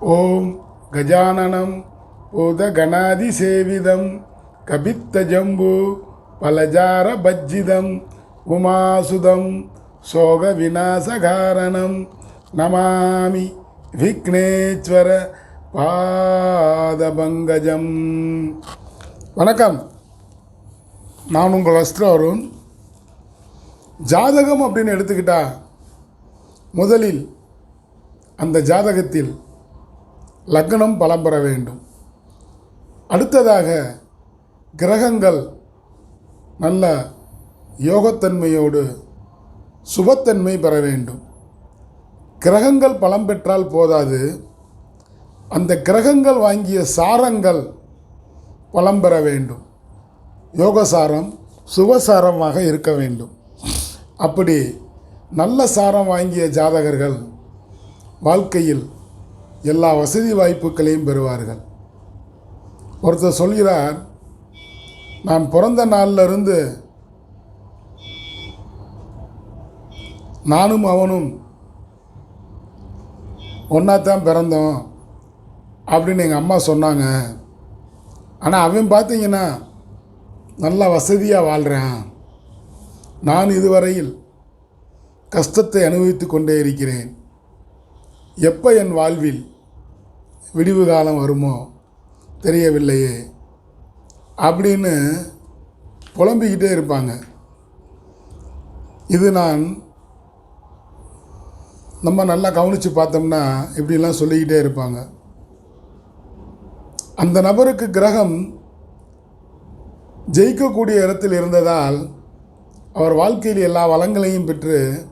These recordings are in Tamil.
ஓம் கஜானனம் பூதகணாதி சேவிதம் கபித்த ஜம்பு பலஜார பஜ்ஜிதம் உமாசுதம் சோக விநாசகாரணம் நமாமி விக்னேஸ்வர பாதபங்கஜம். வணக்கம். நான் உங்கள் வஸ்திர அருண். ஜாதகம் அப்படின்னு எடுத்துக்கிட்டா முதலில் அந்த ஜாதகத்தில் லக்னம் பலம் பெற வேண்டும். அடுத்ததாக கிரகங்கள் நல்ல யோகத்தன்மையோடு சுபத்தன்மை பெற வேண்டும். கிரகங்கள் பலம் பெற்றால் போதாது. அந்த கிரகங்கள் வாங்கிய சாரங்கள் பலம் பெற வேண்டும். யோகசாரம் சுபசாரமாக இருக்க வேண்டும். அப்படி நல்ல சாரம் வாங்கிய ஜாதகர்கள் வாழ்க்கையில் எல்லா வசதி வாய்ப்புகளையும் பெறுவார்கள். ஒருத்தர் சொல்கிறார் நான் பிறந்த நாளிலிருந்து நானும் அவனும் ஒன்றா தான் பிறந்தோம் அப்படின்னு எங்கள் அம்மா சொன்னாங்க. ஆனால் அவன் பார்த்தீங்கன்னா நல்லா வசதியாக வாழ்கிறான் நான் இதுவரையில் கஷ்டத்தை அனுபவித்து கொண்டே இருக்கிறேன். எப்போ என் வாழ்வில் விடிவு காலம் வருமோ? தெரியவில்லையே. அப்படின்னு புலம்பிக்கிட்டே இருப்பாங்க. இது நான் நம்ம நல்லா கவனித்து பார்த்தோம்னா இப்படிலாம் சொல்லிக்கிட்டே இருப்பாங்க. அந்த நபருக்கு கிரகம் ஜெயிக்கக்கூடிய இடத்தில் இருந்ததால் அவர் வாழ்க்கையில் எல்லா வளங்களையும் பெற்று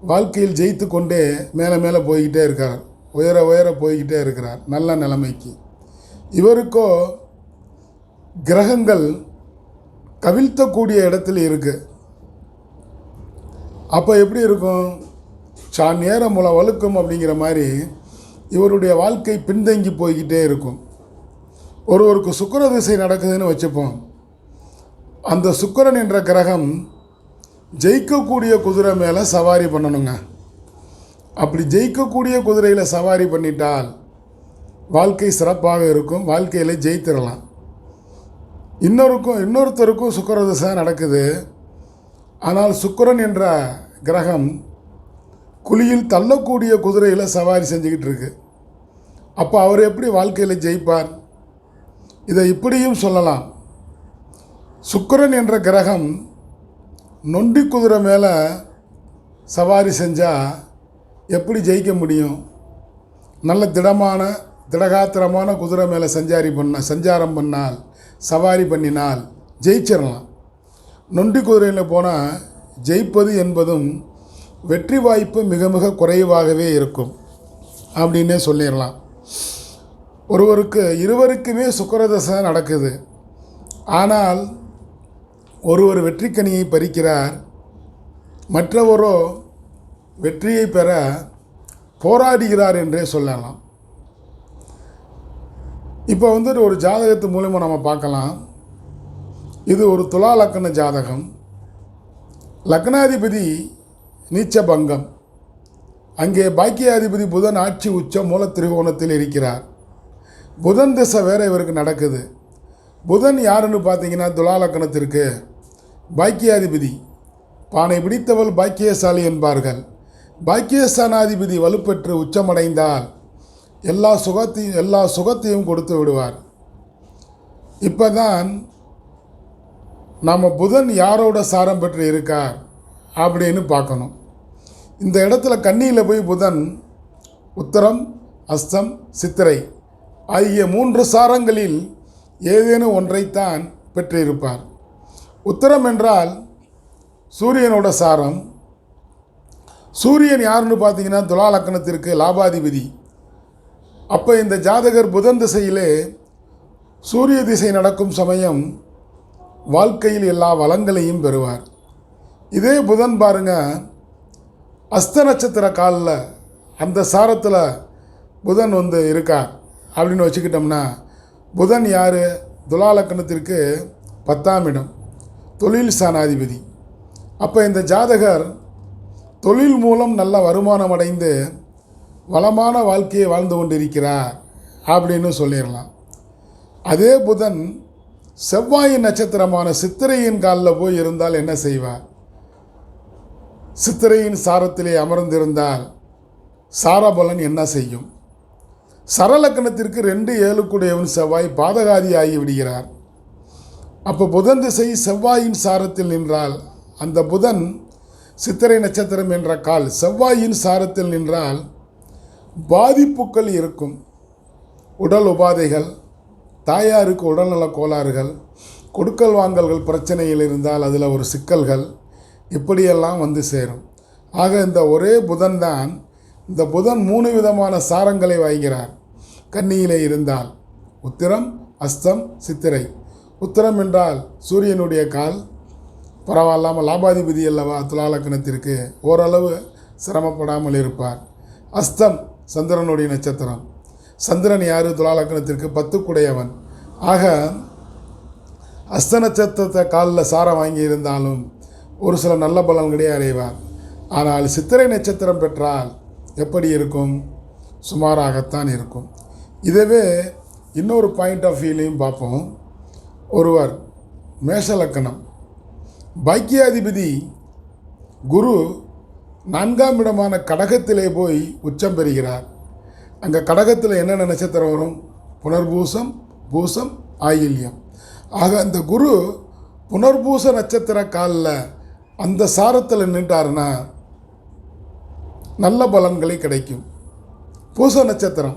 வாழ்க்கையில் ஜெயித்து கொண்டே மேலே மேலே போய்கிட்டே இருக்கார். உயர உயர போய்கிட்டே இருக்கிறார் நல்ல நிலைமைக்கு. இவருக்கோ கிரகங்கள் கவிழ்த்தக்கூடிய இடத்துல இருக்குது அப்போ எப்படி இருக்கும்? சா நேரம் முளை வழுக்கும் அப்படிங்கிற மாதிரி இவருடைய வாழ்க்கை பின்தங்கி போய்கிட்டே இருக்கும். ஒருவருக்கு சுக்கர திசை நடக்குதுன்னு வச்சுப்போம். அந்த சுக்கிரன் என்ற கிரகம் ஜெயிக்கக்கூடிய குதிரை மேலே சவாரி பண்ணணுங்க. அப்படி ஜெயிக்கக்கூடிய குதிரையில் சவாரி பண்ணிட்டால் வாழ்க்கை சிறப்பாக இருக்கும் வாழ்க்கையில் ஜெயித்திடலாம் இன்னொருக்கும் இன்னொருத்தருக்கும் சுக்கரதசை நடக்குது. ஆனால் சுக்கரன் என்ற கிரகம் குழியில் தள்ளக்கூடிய குதிரையில் சவாரி செஞ்சுக்கிட்டு இருக்கு. அப்போ அவர் எப்படி வாழ்க்கையில் ஜெயிப்பார்? இதை இப்படியும் சொல்லலாம். சுக்கரன் என்ற கிரகம் நொண்டி குதிரை மேலே சவாரி செஞ்சால் எப்படி ஜெயிக்க முடியும்? நல்ல திடமான திடகாத்திரமான குதிரை மேலே சஞ்சாரி பண்ண சஞ்சாரம் பண்ணால் சவாரி பண்ணினால் ஜெயிச்சிடலாம். நொண்டி குதிரையில் போனால் ஜெயிப்பது என்பதும் வெற்றி வாய்ப்பு மிக மிக குறைவாகவே இருக்கும் அப்படின்னே சொல்லிடலாம். ஒருவருக்கு இருவருக்குமே சுக்கரதசை நடக்குது. ஆனால் ஒருவர் வெற்றிக்கனியை பறிக்கிறார் மற்றவரோ வெற்றியை பெற போராடுகிறார் என்றே சொல்லலாம். இப்போ வந்துட்டு ஒரு ஜாதகத்து மூலிமா நம்ம பார்க்கலாம். இது ஒரு துலா லக்கண ஜாதகம். லக்னாதிபதி நீச்ச பங்கம். அங்கே பாக்கியாதிபதி புதன் ஆட்சி உச்ச மூல திரிகோணத்தில் இருக்கிறார். புதன் திசை வேறு இவருக்கு நடக்குது. புதன் யாருன்னு பார்த்தீங்கன்னா துலா லக்கணத்திற்கு பாக்கியாதிபதி. பானை பிடித்தவள் பாக்கியசாலி என்பார்கள். பாக்கியஸ்தானாதிபதி வலுப்பெற்று உச்சமடைந்தால் எல்லா சுகத்தையும் எல்லா சுகத்தையும் கொடுத்து விடுவார். இப்போ தான் நம்ம புதன் யாரோட சாரம் பெற்று இருக்கார் அப்படின்னு பார்க்கணும். இந்த இடத்துல கண்ணியில் போய் புதன் உத்தரம் அஸ்தம் சித்திரை ஆகிய மூன்று சாரங்களில் ஏதேனும் ஒன்றைத்தான் பெற்றிருப்பார். உத்தரம் என்றால் சூரியனோட சாரம் சூரியன் யாருன்னு பார்த்தீங்கன்னா துலா லக்கணத்திற்கு லாபாதிபதி. அப்போ இந்த ஜாதகர் புதன் திசையிலே சூரிய திசை நடக்கும் சமயம் வாழ்க்கையில் எல்லா வளங்களையும் பெறுவார். இதே புதன் பாருங்க அஸ்த நட்சத்திர காலில் அந்த சாரத்தில் புதன் வந்து இருக்கார். அப்படின்னு வச்சுக்கிட்டோம்னா புதன் யார்? துலா லக்கணத்திற்கு பத்தாம் இடம் தொழில் சாணாதிபதி. அப்போ இந்த ஜாதகர் தொழில் மூலம் நல்ல வருமானம் அடைந்து வளமான வாழ்க்கையை வாழ்ந்து கொண்டிருக்கிறார் அப்படின்னு சொல்லிடலாம். அதே புதன் செவ்வாயின் நட்சத்திரமான சித்திரையின் காலில் போய் இருந்தால் என்ன செய்வார்? சித்திரையின் சாரத்திலே அமர்ந்திருந்தால் சாரபலன் என்ன செய்யும்? சரலக்கணத்திற்கு ரெண்டு ஏழுக்குடையவன் செவ்வாய் பாதகாதி ஆகி விடுகிறார். அப்போ புதன் திசை செவ்வாயின் சாரத்தில் நின்றால் அந்த புதன் சித்திரை நட்சத்திரம் என்ற கால் செவ்வாயின் சாரத்தில் நின்றால் பாதிப்புகள் இருக்கும். உடல் உபாதைகள் தாயாருக்கு உடல்நலக் கோளாறுகள் கொடுக்கல் வாங்கல்கள் பிரச்சனையில் இருந்தால் அதில் ஒரு சிக்கல்கள் இப்படியெல்லாம் வந்து சேரும். ஆக இந்த ஒரே புதன் தான் இந்த புதன் மூணு விதமான சாரங்களை வாய்கிறார் கன்னியிலே இருந்தால் உத்திரம் அஸ்தம் சித்திரை. உத்திரம் என்றால் சூரியனுடைய கால் பரவாயில்லாமல் லாபாதிபதி அல்லவா துலாலக்கணத்திற்கு ஓரளவு சிரமப்படாமல் இருப்பார். அஸ்தம் சந்திரனுடைய நட்சத்திரம். சந்திரன் யார்? துலாலக்கணத்திற்கு பத்துக்குடையவன். ஆக அஸ்த நட்சத்திரத்தை காலில் சாரம் வாங்கி இருந்தாலும் ஒரு சில நல்ல பலன்களே அடைவார். ஆனால் சித்திரை நட்சத்திரம் பெற்றால் எப்படி இருக்கும்? சுமாராகத்தான் இருக்கும். இதவே இன்னொரு பாயிண்ட் ஆஃப் வியூலையும் பார்ப்போம். ஒருவர் மேஷலக்கணம். பாக்கியாதிபதி குரு நான்காம் இடமான கடகத்திலே போய் உச்சம் பெறுகிறார். அங்கே கடகத்தில் என்னென்ன நட்சத்திரம் வரும்? புனர்பூசம் பூசம் ஆயில்யம். ஆக அந்த குரு புனர்பூச நட்சத்திர காலில் அந்த சாரத்தில் நின்றாருன்னா நல்ல பலன்களை கிடைக்கும். பூச நட்சத்திரம்.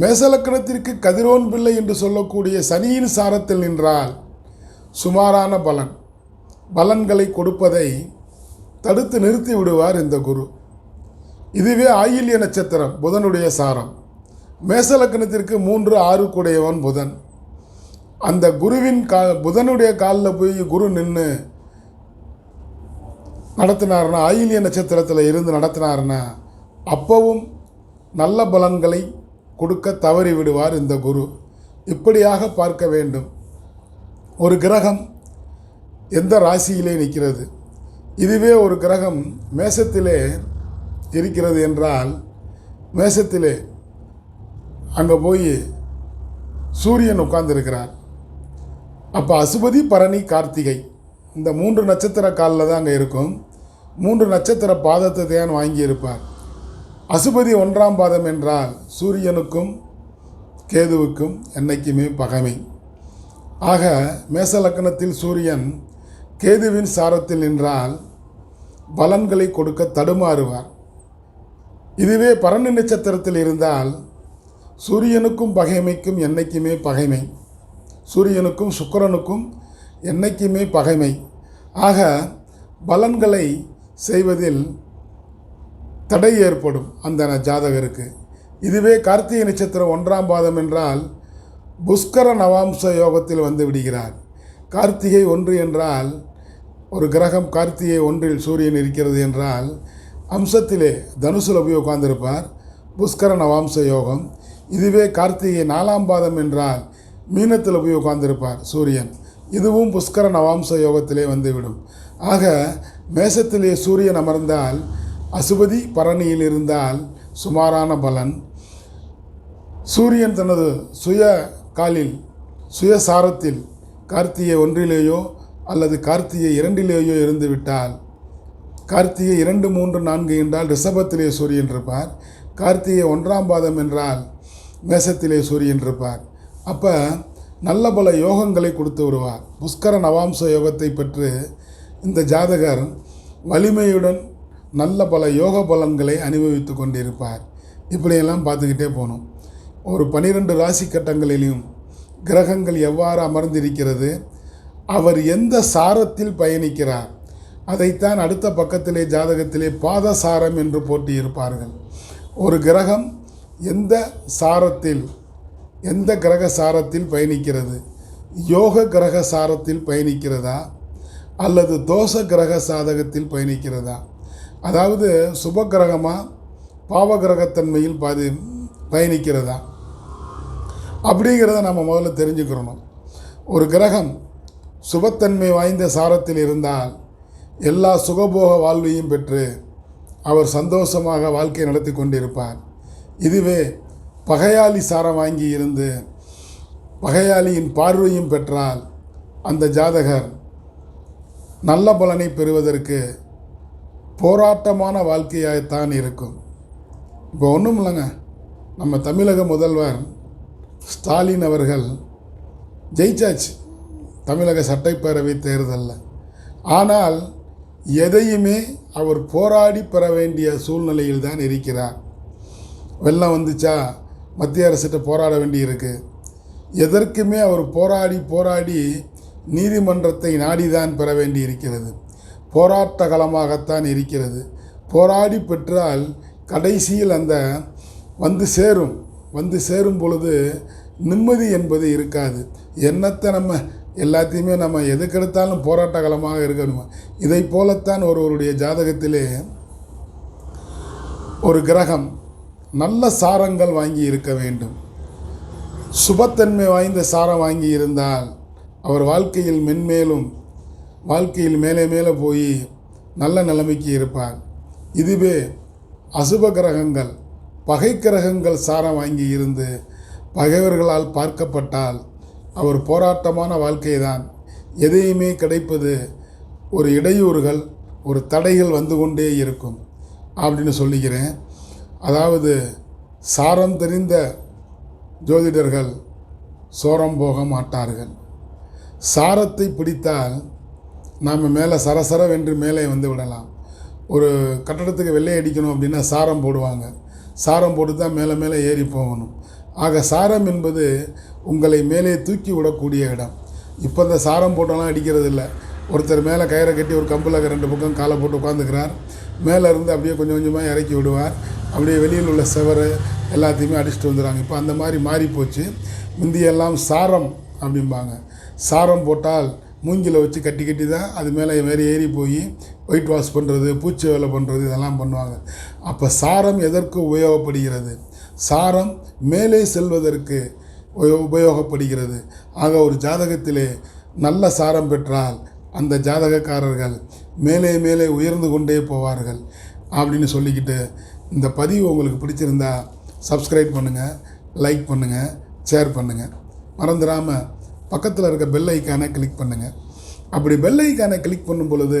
மேசலக்கணத்திற்கு கதிரோன் பிள்ளை என்று சொல்லக்கூடிய சனியின் சாரத்தில் நின்றால் சுமாரான பலன். பலன்களை கொடுப்பதை தடுத்து நிறுத்தி விடுவார் இந்த குரு. இதுவே ஆயில்ய நட்சத்திரம் புதனுடைய சாரம். மேசலக்கணத்திற்கு மூன்று ஆறு கூடையவன் புதன். அந்த குருவின் கா புதனுடைய காலில் போய் குரு நின்று நடத்தினார்னா ஆயில்ய நட்சத்திரத்தில் இருந்து நடத்தினார்னா அப்பவும் நல்ல பலன்களை கொடுக்க தவறி விடுவார் இந்த குரு. இப்படியாக பார்க்க வேண்டும். ஒரு கிரகம் எந்த ராசியிலே நிற்கிறது? இதுவே ஒரு கிரகம் மேசத்திலே இருக்கிறது என்றால் மேசத்திலே அங்கே போய் சூரியன் உட்கார்ந்துருக்கிறார். அப்போ அசுபதி பரணி கார்த்திகை இந்த மூன்று நட்சத்திர காலில் தான் அங்கே இருக்கும். மூன்று நட்சத்திர பாதத்தை தான் வாங்கியிருப்பார் அசுபதி ஒன்றாம் பாதம் என்றால் சூரியனுக்கும் கேதுவுக்கும் என்றைக்குமே பகைமை. ஆக மேச லக்கணத்தில் சூரியன் கேதுவின் சாரத்தில் நின்றால் பலன்களை கொடுக்க தடுமாறுவார். இதுவே பரணி நட்சத்திரத்தில் இருந்தால் சூரியனுக்கும் பகைமைக்கும் என்னைக்குமே பகைமை. சூரியனுக்கும் சுக்கரனுக்கும் என்னைக்குமே பகைமை. ஆக பலன்களை செய்வதில் தடை ஏற்படும் அந்த ஜாதகருக்கு. இதுவே கார்த்திகை நட்சத்திரம் ஒன்றாம் பாதம் என்றால் புஷ்கர நவாம்ச யோகத்தில் வந்து விடுகிறார். கார்த்திகை ஒன்று என்றால் ஒரு கிரகம் கார்த்திகை ஒன்றில் சூரியன் இருக்கிறது என்றால் அம்சத்திலே தனுசுல போய் உட்கார்ந்திருப்பார். புஷ்கர நவாம்ச யோகம். இதுவே கார்த்திகை நாலாம் பாதம் என்றால் மீனத்தில் போய் உட்கார்ந்திருப்பார் சூரியன். இதுவும் புஷ்கர நவாம்ச யோகத்திலே வந்துவிடும். ஆக மேசத்திலே சூரியன் அமர்ந்தால் அசுபதி பரணியில் இருந்தால் சுமாரான பலன். சூரியன் தனது சுய காலில் சுயசாரத்தில் கார்த்திகை ஒன்றிலேயோ அல்லது கார்த்திகை இரண்டிலேயோ இருந்து விட்டால் கார்த்திகை இரண்டு மூன்று நான்கு என்றால் ரிஷபத்திலே சூரியன் இருப்பார் கார்த்திகை ஒன்றாம் பாதம் என்றால் மேசத்திலே சூரியன் இருப்பார் அப்போ நல்ல பல யோகங்களை கொடுத்து விடுவார். புஷ்கர நவாம்ச யோகத்தை பெற்று இந்த ஜாதகர் வலிமையுடன் நல்ல பல யோக பலன்களை அனுபவித்து கொண்டிருப்பார். இப்படியெல்லாம் பார்த்துக்கிட்டே போகணும். ஒரு பனிரெண்டு ராசி கட்டங்களிலும் கிரகங்கள் எவ்வாறு அமர்ந்திருக்கிறது? அவர் எந்த சாரத்தில் பயணிக்கிறார்? அதைத்தான் அடுத்த பக்கத்திலே ஜாதகத்திலே பாதசாரம் என்று போட்டியிருப்பார்கள். ஒரு கிரகம் எந்த சாரத்தில் எந்த கிரக சாரத்தில் பயணிக்கிறது? யோக கிரக சாரத்தில் பயணிக்கிறதா? அல்லது தோஷ கிரக சாதகத்தில் பயணிக்கிறதா? அதாவது சுப கிரகமாக பாவ கிரகத்தன்மையில் பாதி பயணிக்கிறதா? அப்படிங்கிறத நம்ம முதல்ல தெரிஞ்சுக்கிறணும் ஒரு கிரகம் சுபத்தன்மை வாய்ந்த சாரத்தில் இருந்தால் எல்லா சுகபோக வாழ்வையும் பெற்று அவர் சந்தோஷமாக வாழ்க்கை நடத்தி கொண்டிருப்பார். இதுவே பகையாளி சாரம் வாங்கி இருந்து பகையாளியின் பார்வையும் பெற்றால் அந்த ஜாதகர் நல்ல பலனை பெறுவதற்கு போராட்டமான வாழ்க்கையாகத்தான் இருக்கும். இப்போ ஒன்றும் இல்லைங்க. நம்ம தமிழக முதல்வர் ஸ்டாலின் அவர்கள் ஜெயிச்சாச்சு. தமிழக சட்டப்பேரவை தேர்தலில். ஆனால் எதையுமே அவர் போராடி பெற வேண்டிய சூழ்நிலையில் தான் இருக்கிறார். வெள்ளம் வந்துச்சா? மத்திய அரசிட்ட போராட வேண்டியிருக்கு. எதற்குமே அவர் போராடி போராடி நீதிமன்றத்தை நாடிதான் பெற வேண்டி இருக்கிறது போராட்ட களமாகத்தான் இருக்கிறது. போராடி பெற்றால் கடைசியில் அந்த வந்து சேரும். வந்து சேரும் பொழுது நிம்மதி என்பது இருக்காது. என்னத்தை நம்ம எல்லாத்தையுமே நம்ம எதுக்கெடுத்தாலும் போராட்டகளமாக இருக்கணும்? இதை போலத்தான் ஒருவருடைய ஜாதகத்திலே ஒரு கிரகம் நல்ல சாரங்கள் வாங்கி இருக்க வேண்டும். சுபத்தன்மை வாய்ந்த சாரம் வாங்கி இருந்தால் அவர் வாழ்க்கையில் மென்மேலும் வாழ்க்கையில் மேலே மேலே போய் நல்ல நிலைமைக்கு இருப்பார். இதுவே அசுப கிரகங்கள் பகை கிரகங்கள் சாரம் வாங்கி இருந்து பகைவர்களால் பார்க்கப்பட்டால் அவர் போராட்டமான வாழ்க்கை தான் எதையுமே கிடைப்பது ஒரு இடையூறுகள் ஒரு தடைகள் வந்து கொண்டே இருக்கும் அப்படின்னு சொல்லிக்கிறேன் அதாவது சாரம் தெரிந்த ஜோதிடர்கள் சோரம் போக மாட்டார்கள். சாரத்தை பிடித்தால் நாம் மேலே சரசரவென்று மேலே வந்து விடலாம். ஒரு கட்டடத்துக்கு வெள்ளை அடிக்கணும் அப்படின்னா சாரம் போடுவாங்க. சாரம் போட்டு தான் மேலே மேலே ஏறி போகணும். ஆக சாரம் என்பது உங்களை மேலே தூக்கி விடக்கூடிய இடம். இப்போ இந்த சாரம் போட்டெல்லாம் அடிக்கிறது இல்லை ஒருத்தர் மேலே கயிறை கட்டி ஒரு கம்பில் ரெண்டு பக்கம் காலை போட்டு உட்காந்துக்கிறார். மேலே இருந்து அப்படியே கொஞ்சம் கொஞ்சமாக இறக்கி விடுவார். அப்படியே வெளியில் உள்ள செவரு எல்லாத்தையுமே அடிச்சுட்டு வந்துடுறாங்க இப்போ அந்த மாதிரி மாறி போச்சு முந்தியெல்லாம் சாரம் அப்படிம்பாங்க. சாரம் போட்டால் மூங்கில வச்சு கட்டி கட்டி தான் அது மேலே வேறு ஏறி போய் ஒயிட் வாஷ் பண்ணுறது பூச்சி வேலை பண்ணுறது இதெல்லாம் பண்ணுவாங்க. அப்போ சாரம் எதற்கு உபயோகப்படுகிறது? சாரம் மேலே செல்வதற்கு உபயோகப்படுகிறது. ஆக ஒரு ஜாதகத்திலே நல்ல சாரம் பெற்றால் அந்த ஜாதகக்காரர்கள் மேலே மேலே உயர்ந்து கொண்டே போவார்கள் அப்படின்னு சொல்லிக்கிட்டு இந்த பதிவு உங்களுக்கு பிடிச்சிருந்தா சப்ஸ்கிரைப் பண்ணுங்கள் லைக் பண்ணுங்கள் ஷேர் பண்ணுங்கள் மறந்துடாமல் பக்கத்தில் இருக்க பெல் ஐக்கானை கிளிக் பண்ணுங்கள் அப்படி பெல் ஐக்கானை கிளிக் பண்ணும் பொழுது